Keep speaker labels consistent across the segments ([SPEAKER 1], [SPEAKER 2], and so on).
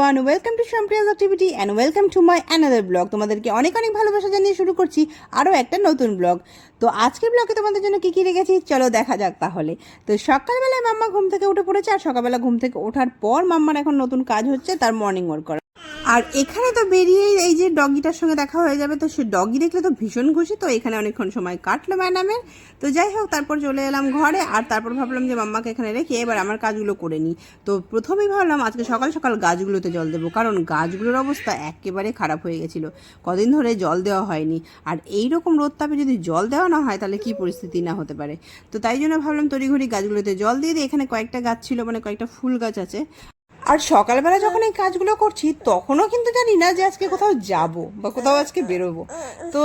[SPEAKER 1] Everyone welcome to সম্প্রিয়াস activity and welcome to my another blog তোমাদেরকে অনেক অনেক ভালোবাসা জানিয়ে শুরু করছি আরও একটা নতুন ব্লগ তো আজকের ব্লগে তোমাদের জন্য কী কী রেখেছি? চলো দেখা যাক তাহলে। তো সকালবেলায় মাম্মা ঘুম থেকে উঠে পড়েছে আর সকালবেলা ঘুম থেকে ওঠার পর মাম্মার এখন নতুন কাজ হচ্ছে, তার মর্নিং ওয়ার্ক আর এখানে তো বেরিয়ে এই যে ডগিটার সঙ্গে দেখা হয়ে যাবে, তো সে ডগি দেখলে তো ভীষণ খুশি, তো এখানে অনেকক্ষণ সময় কাটলো ম্যাডামের। তো যাই হোক, তারপর চলে এলাম ঘরে, আর তারপর ভাবলাম যে মাম্মাকে এখানে রেখে এবার আমার কাজগুলো করে নিই। তো প্রথমেই ভাবলাম আজকে সকাল সকাল গাছগুলোতে জল দেবো, কারণ গাছগুলোর অবস্থা একেবারে খারাপ হয়ে গেছিল। কদিন ধরে জল দেওয়া হয়নি, আর এই রকম রোদ তাপে যদি জল দেওয়া না হয়, তাহলে কি পরিস্থিতি না হতে পারে। তো তাই জন্য ভাবলাম তড়িঘড়ি গাছগুলোতে জল দিয়ে দিই, এখানে কয়েকটা গাছ ছিল মানে কয়েকটা ফুল গাছ আছে। আর সকালবেলা যখন এই কাজগুলো করছি, তখনও কিন্তু জানি না যে আজকে কোথাও যাব বা কোথাও আজকে বেরোবো। তো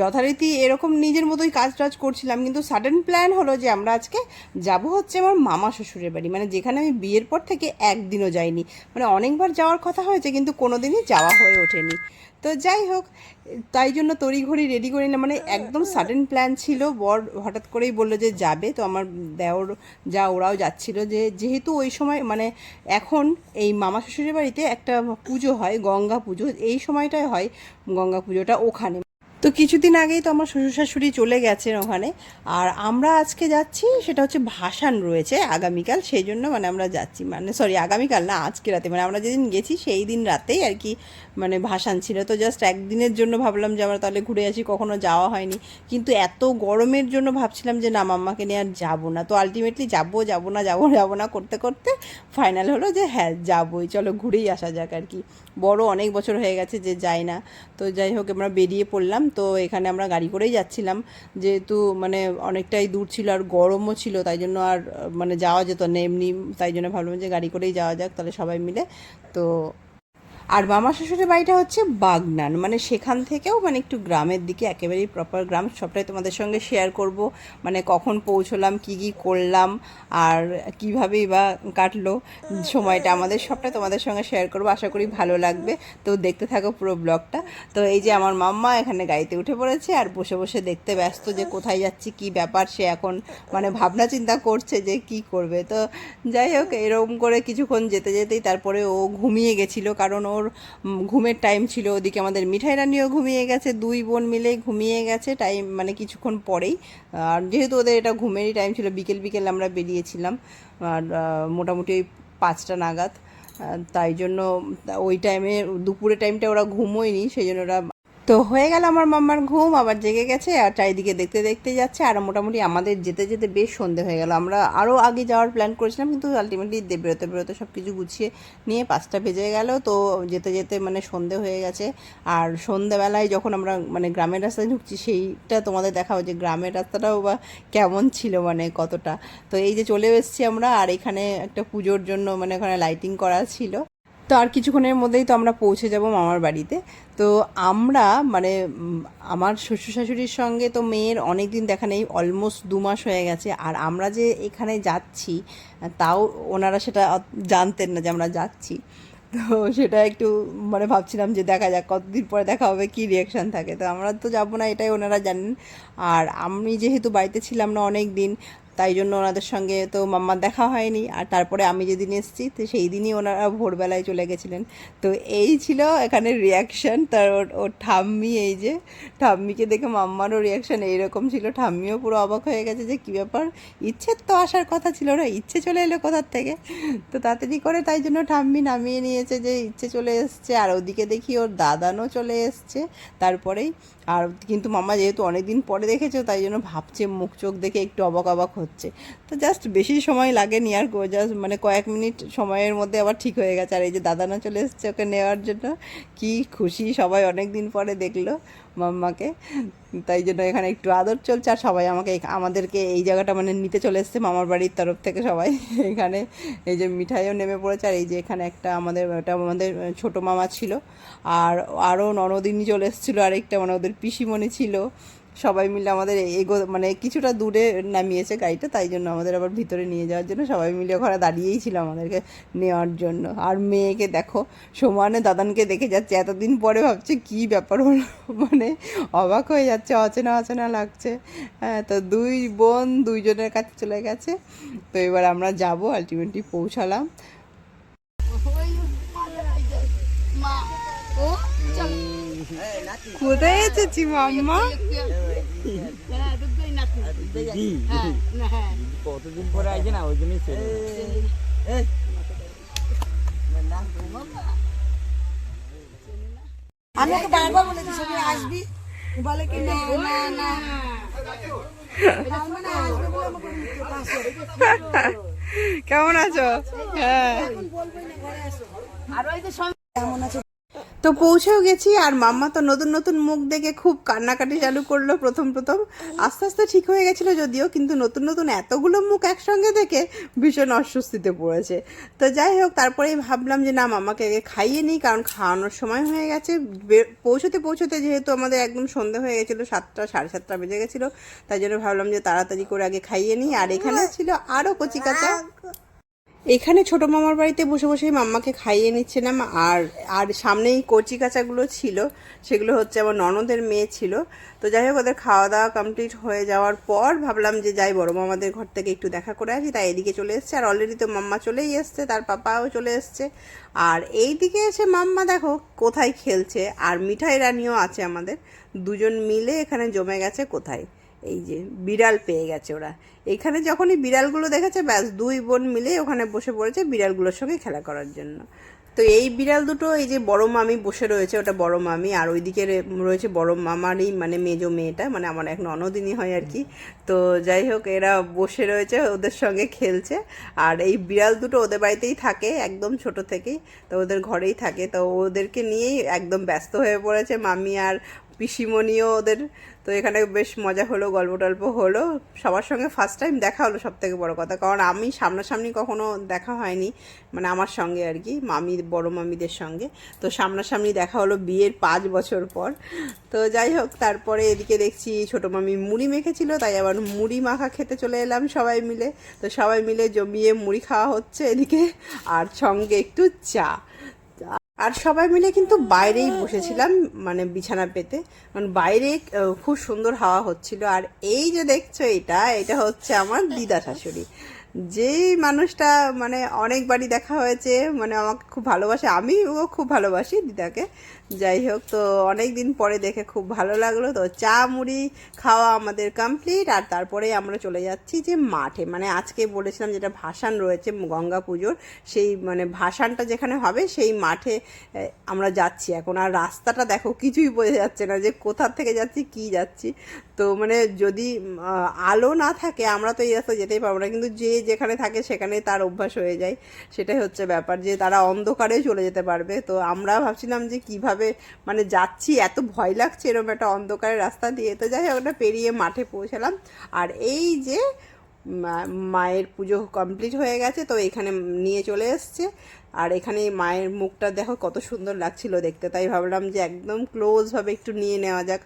[SPEAKER 1] যথারীতি এরকম নিজের মতোই কাজ টাজ করছিলাম, কিন্তু সাডেন প্ল্যান হলো যে আমরা আজকে যাব হচ্ছে আমার মামা শ্বশুরের বাড়ি। মানে যেখানে আমি বিয়ের পর থেকে একদিনও যাইনি। মানে অনেকবার যাওয়ার কথা হয়েছে, কিন্তু কোনো দিনই যাওয়া হয়ে ওঠেনি। তো যাই হোক, তাই জন্য তড়িঘড়ি রেডি করে না মানে একদম সাডেন প্ল্যান ছিল, বর হঠাৎ করেই বলল যে যাবে, তো আমার দেওর যা ওরাও যাচ্ছিল যে যেহেতু ওই সময় মানে এখন এই মামা শ্বশুরের বাড়িতে একটা পুজো হয়, গঙ্গা পুজো। এই সময়টায় হয় গঙ্গা পুজোটা ওখানে। তো কিছুদিন আগেই তো আমার শ্বশুর শাশুড়ি চলে গেছেন ওখানে। আর আমরা আজকে যাচ্ছি, সেটা হচ্ছে ভাসান রয়েছে আগামীকাল, সেই জন্য মানে আমরা যাচ্ছি। মানে সরি আগামীকাল না, আজকে রাতে। মানে আমরা যেদিন গেছি, সেই দিন রাতেই আর কি মানে ভাসান ছিল। তো জাস্ট একদিনের জন্য ভাবলাম যে আমরা তাহলে ঘুরে আসি, কখনো যাওয়া হয়নি। কিন্তু এত গরমের জন্য ভাবছিলাম যে না, মাম্মাকে নিয়ে আর যাব না। তো আলটিমেটলি যাব যাব না, যাব যাব না করতে করতে ফাইনাল হলো যে হ্যাঁ যাবোই। চলো ঘুরেই আসা যাক আর কি। বড় অনেক বছর হয়ে গেছে যে যাই না। তো যাই হোক, আমরা বেরিয়ে পড়লাম। তো এখানে আমরা গাড়ি করেই যাচ্ছিলাম। যেহেতু মানে অনেকটাই দূর ছিল আর গরমও ছিল, তাই জন্য আর মানে যাওয়া যেত না এমনি, তাই জন্য ভাবলাম যে গাড়ি করেই যাওয়া যাক তাহলে সবাই মিলে। তো আর মামা শ্বশুরের বাড়িটা হচ্ছে বাগনান। মানে সেখান থেকেও মানে একটু গ্রামের দিকে, একেবারেই প্রপার গ্রাম। সবটাই তোমাদের সঙ্গে শেয়ার করব। মানে কখন পৌঁছলাম, কি কি করলাম, আর কীভাবেই বা কাটলো, সময়টা আমাদের সবটাই তোমাদের সঙ্গে শেয়ার করব। আশা করি ভালো লাগবে। তো দেখতে থাকো পুরো ব্লগটা তো এই যে আমার মাম্মা এখানে গাড়িতে উঠে পড়েছে, আর বসে বসে দেখতে ব্যস্ত যে কোথায় যাচ্ছি, কি ব্যাপার, সে এখন মানে ভাবনা চিন্তা করছে যে কি করবে। তো যাই হোক, এরকম করে কিছুক্ষণ যেতে যেতেই তারপরে ও ঘুমিয়ে গেছিল, কারণ ওর ঘুমের টাইম ছিল, ওদিকে আমাদের মিঠাই রানিও ঘুমিয়ে গেছে, দুই বোন মিলে ঘুমিয়ে গেছে টাইম মানে কিছুক্ষণ পরেই। আর যেহেতু ওদের এটা ঘুমেরই টাইম ছিল, বিকেল বিকেল আমরা বেরিয়েছিলাম, আর মোটামুটি ওই পাঁচটা নাগাদ। তাই জন্য ওই টাইমে দুপুরে টাইমটা ওরা ঘুমোয়নি, সেই জন্য ওরা তো হয়ে গেল আমার মাম্মার ঘুম, আবার জেগে গেছে আর চারিদিকে দেখতে দেখতে যাচ্ছে। আর মোটামুটি আমাদের যেতে যেতে বেশ সন্ধে হয়ে গেল। আমরা আরও আগে যাওয়ার প্ল্যান করেছিলাম, কিন্তু আলটিমেটলি বেরোতে বেরোতে সব কিছু গুছিয়ে নিয়ে পাঁচটা বেজে গেল। তো যেতে যেতে মানে সন্ধে হয়ে গেছে। আর সন্ধেবেলায় যখন আমরা মানে গ্রামের রাস্তায় ঢুকছি, সেইটা তোমাদের দেখাও যে গ্রামের রাস্তাটাও বা কেমন ছিল মানে কতটা। তো এই যে চলে এসেছি আমরা, আর এখানে একটা পুজোর জন্য মানে ওখানে লাইটিং করা ছিল। তো আর কিছুক্ষণের মধ্যেই তো আমরা পৌঁছে যাব মামার বাড়িতে। তো আমরা মানে আমার শ্বশুর শাশুড়ির সঙ্গে তো মেয়ের অনেক দিন দেখা নেই অলমোস্ট দু মাস হয়ে গেছে। আর আমরা যে এখানে যাচ্ছি, তাও ওনারা সেটা জানতেন না যে আমরা যাচ্ছি। তো সেটা একটু মানে ভাবছিলাম যে দেখা যাক কতদিন পরে দেখা হবে, কি রিয়াকশান থাকে। তো আমরা তো যাব না, এটাই ওনারা জানেন। আর আমি যেহেতু বাড়িতে ছিলাম না অনেক দিন তাই জন্য ওনাদের সঙ্গে তো মাম্মার দেখা হয়নি। আর তারপরে আমি যেদিন এসেছি, তো সেই দিনই ওনারা ভোরবেলায় চলে গেছিলেন। তো এই ছিল এখানে রিয়াকশান তার ওর- ঠাম্মি এই যে, ঠাম্মিকে দেখে মাম্মারও রিয়াকশান এইরকম ছিল। ঠাম্মিও পুরো অবাক হয়ে গেছে যে, কী ব্যাপার? ইচ্ছে তো আসার কথা ছিল না, ইচ্ছে চলে এলো কোথার থেকে? তো তাড়াতাড়ি করে তাই জন্য ঠাম্মি নামিয়ে নিয়েছে যে, ইচ্ছে চলে এসছে। আর ওদিকে দেখি ওর দাদানও চলে এসছে। তারপরেই, আর কিন্তু মামা যেহেতু অনেক দিন পরে দেখেছ, তাই জন্য ভাবছে মুখ চোখ দেখে একটু অবাক অবাক হচ্ছে। তো জাস্ট বেশি সময় লাগে লাগেনি আর জাস্ট মানে কয়েক মিনিট সময়ের মধ্যে আবার ঠিক হয়ে গেছে। আর এই যে দাদানা চলে এসছে ওকে নেওয়ার জন্য, কি খুশি সবাই অনেক দিন পরে দেখল মাম্মাকে। তাই জন্য এখানে একটু আদর চলছে আর সবাই আমাকে আমাদেরকে এই জায়গাটা মানে নিতে চলে এসছে মামার বাড়ির তরফ থেকে সবাই। এখানে এই যে মিঠাইও নেমে পড়েছে আর এই যে এখানে একটা আমাদের, ওটা আমাদের ছোট মামা ছিল। আর আরও ননদিনী চলে এসেছিল, আরেকটা মানে ওদের পিসিমণি ছিল। সবাই মিলে আমাদের এগো মানে কিছুটা দূরে নামিয়েছে গাড়িটা তাই জন্য আমাদের আবার ভিতরে নিয়ে যাওয়ার জন্য সবাই মিলে ওখানে দাঁড়িয়েই ছিল আমাদেরকে নেওয়ার জন্য। আর মেয়েকে দেখো সমানে দাদানকে দেখে যাচ্ছে এতদিন পরে ভাবছে কি ব্যাপার হলো মানে অবাক হয়ে যাচ্ছে অচেনা অচেনা লাগছে। হ্যাঁ তো দুই বোন দুইজনের কাছে চলে গেছে। তো এবার আমরা যাব আলটিমেটলি পৌঁছালাম। কোথায় এসেছি মাম্মা?
[SPEAKER 2] কতদিন পরে আইছে না ওই জন্যই ছেড়ে
[SPEAKER 3] আমি ওকে বারবার বলে দিছি আসবি বলে কি না না না আমি না আসবে বলে আমাকে মিথ্যে পাশে।
[SPEAKER 1] কেমন আছো হ্যাঁ
[SPEAKER 3] কেমন আছে
[SPEAKER 1] তো পৌঁছেও গেছি আর মাম্মা তো নতুন নতুন মুখ দেখে খুব কান্নাকাটি চালু করল প্রথম প্রথম। আস্তে আস্তে ঠিক হয়ে গেছিল যদিও কিন্তু নতুন নতুন এতগুলো মুখ একসঙ্গে দেখে ভীষণ অস্বস্তিতে পড়েছে। তো যাই হোক তারপরেই ভাবলাম যে না মামাকে আগে খাইয়ে নিই কারণ খাওয়ানোর সময় হয়ে গেছে। পৌঁছতে পৌঁছতে যেহেতু আমাদের একদম সন্ধে হয়ে গেছিল সাতটা সাড়ে সাতটা বেজে গেছিল তাই জন্য ভাবলাম যে তাড়াতাড়ি করে আগে খাইয়ে নিই। আর এখানে ছিল আরও কচি কাঁচা। এখানে ছোট মামার বাড়িতে বসে বসেই মাম্মাকে খাইয়ে নিচ্ছিলাম আর আর সামনেই কচি কাচাগুলো ছিল, সেগুলো হচ্ছে আমার ননদের মেয়ে ছিল। তো যাই হোক, ওদের খাওয়া দাওয়া কমপ্লিট হয়ে যাওয়ার পর ভাবলাম যে যাই, বড় মামাদের ঘর থেকে একটু দেখা করে আসি। তাই এদিকে চলে এসছে। আর অলরেডি তো মাম্মা চলেই এসছে, তার পাপাও চলে এসছে। আর এই দিকে এসে মাম্মা দেখো কোথায় খেলছে। আর মিঠাই রানিও আছে আমাদের। দুজন মিলে এখানে জমে গেছে কোথায়। এই যে বিড়াল পেয়ে গেছে ওরা। এখানে যখনই বিড়ালগুলো দেখেছে ব্যাস দুই বোন মিলে ওখানে বসে পড়েছে বিড়ালগুলোর সঙ্গে খেলা করার জন্য। তো এই বিড়াল দুটো, এই যে বড় মামি বসে রয়েছে, ওটা বড় মামি, আর ওইদিকে রে- রয়েছে বড় মামারই মানে মেজো মেয়েটা মানে আমার এক ননদিনী হয় আর কি। তো যাই হোক, এরা বসে রয়েছে, ওদের সঙ্গে খেলছে। আর এই বিড়াল দুটো ওদের বাড়িতেই থাকে, একদম ছোট থেকেই, তো ওদের ঘরেই থাকে। তো ওদেরকে নিয়েই একদম ব্যস্ত হয়ে পড়েছে মামি আর পিসিমণিও ওদের, তো এখানে বেশ মজা হলো গল্প টল্প হলো। সবার সঙ্গে ফার্স্ট টাইম দেখা হলো সব থেকে বড়ো কথা, কারণ আমি সামনাসামনি কখনো দেখা হয়নি মানে আমার সঙ্গে আর কি, মামি, বড় মামিদের সঙ্গে। তো সামনাসামনি দেখা হলো বিয়ের পাঁচ বছর পর। তো যাই হোক, তারপরে এদিকে দেখছি ছোট মামি মুড়ি মেখেছিল, তাই আবার মুড়ি মাখা খেতে চলে এলাম সবাই মিলে। তো সবাই মিলে জমিয়ে মুড়ি খাওয়া হচ্ছে এদিকে, আর সঙ্গে একটু চা। আর সবাই মিলে কিন্তু বাইরেই বসেছিলাম মানে বিছানা পেতে। কারণ বাইরে খুব সুন্দর হাওয়া হচ্ছিল। আর এই যে দেখছ এটা এটা হচ্ছে আমার দিদা শাশুড়ি। যেই মানুষটা মানে অনেকবারই দেখা হয়েছে মানে আমাকে খুব ভালোবাসে, আমিও খুব ভালোবাসি দিদাকে। যাই হোক, তো অনেক দিন পরে দেখে খুব ভালো লাগল। তো চা, মুড়ি খাওয়া আমাদের কমপ্লিট আর তারপরে আমরা চলে যাচ্ছি যে মাঠে। মানে আজকে বলেছিলাম যেটা ভাসান রয়েছে, গঙ্গা পুজোর, সেই মানে ভাসানটা যেখানে হবে, সেই মাঠে আমরা যাচ্ছি এখন। আর রাস্তাটা দেখো, কিছুই বোঝা যাচ্ছে না যে কোথা থেকে যাচ্ছি, কি যাচ্ছি। তো মানে যদি আলো না থাকে, আমরা তো এই রাস্তা যেতেই পারব না। কিন্তু যে যেখানে থাকে সেখানে তার অভ্যাস হয়ে যায়। সেটাই হচ্ছে ব্যাপার যে তারা অন্ধকারে চলে যেতে পারবে। তো আমরা ভাবছিলাম যে কীভাবে মানে যাচ্ছি, এত ভয় লাগছে এরকম একটা অন্ধকারের রাস্তা দিয়ে। তো যাই হোক পেরিয়ে মাঠে পৌঁছালাম। আর এই যে মায়ের পুজো কমপ্লিট হয়ে গেছে, তো এখানে নিয়ে চলে এসছে। আর এখানে মায়ের মুখটা দেখো কত সুন্দর লাগছিল দেখতে। তাই ভাবলাম যে একদম ক্লোজভাবে একটু নিয়ে নেওয়া যাক।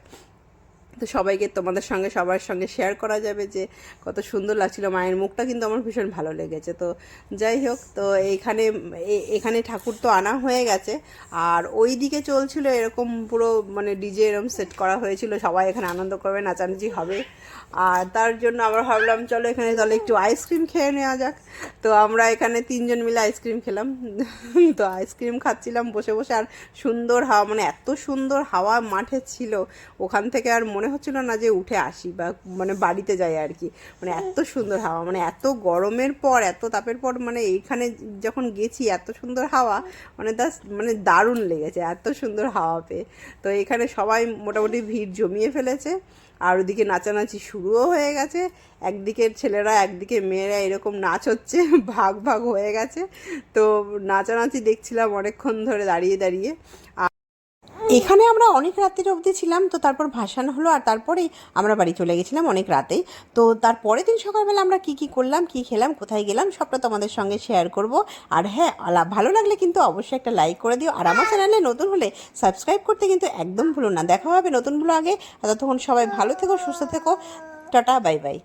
[SPEAKER 1] তো সবাইকে তোমাদের সঙ্গে, সবার সঙ্গে শেয়ার করা যাবে যে কত সুন্দর লাগছিল। মায়ের মুখটা কিন্তু আমার ভীষণ ভালো লেগেছে। তো যাই হোক, তো এইখানে এ- এখানে ঠাকুর তো আনা হয়ে গেছে। আর ওই দিকে চলছিল এরকম পুরো মানে ডিজে এরকম সেট করা হয়েছিল। সবাই এখানে আনন্দ করবে, নাচানাচি হবে। আর তার জন্য আমরা ভাবলাম, চলো এখানে তাহলে একটু আইসক্রিম খেয়ে নেওয়া যাক। তো আমরা এখানে তিনজন মিলে আইসক্রিম খেলাম। তো আইসক্রিম খাচ্ছিলাম বসে বসে। আর সুন্দর হাওয়া মানে এত সুন্দর হাওয়া মাঠে ছিল। ওখান থেকে আর মনে হচ্ছিল না যে উঠে আসি বা মানে বাড়িতে যাই আর কি। মানে এত সুন্দর হাওয়া মানে এত গরমের পর, এত তাপের পর মানে এইখানে যখন গেছি, এত সুন্দর হাওয়া মানে দাস মানে দারুণ লেগেছে, এত সুন্দর হাওয়া পেয়ে। তো এখানে সবাই মোটামুটি ভিড় জমিয়ে ফেলেছে, আর ওদিকে নাচানাচি শুরুও হয়ে গেছে। একদিকের ছেলেরা, একদিকে মেয়েরা এরকম নাচ হচ্ছে, ভাগ ভাগ হয়ে গেছে। তো নাচানাচি দেখছিলাম অনেকক্ষণ ধরে দাঁড়িয়ে দাঁড়িয়ে। এখানে আমরা অনেক রাতের অবধি ছিলাম, তো তারপর ভাসান হলো আর তারপরেই আমরা বাড়ি চলে গেছিলাম অনেক রাতেই। তো তারপরের দিন সকালবেলা আমরা কি কি করলাম, কি খেলাম, কোথায় গেলাম, সবটা তোমাদের সঙ্গে শেয়ার করব। আর হ্যাঁ ভালো লাগলে কিন্তু অবশ্যই একটা লাইক করে দিও। আর আমার চ্যানেলে নতুন হলে সাবস্ক্রাইব করতে কিন্তু একদম ভুলো না। দেখা হবে নতুন ভুলো আগে ততক্ষণ সবাই ভালো থেকো, সুস্থ থেকো। Tata bye bye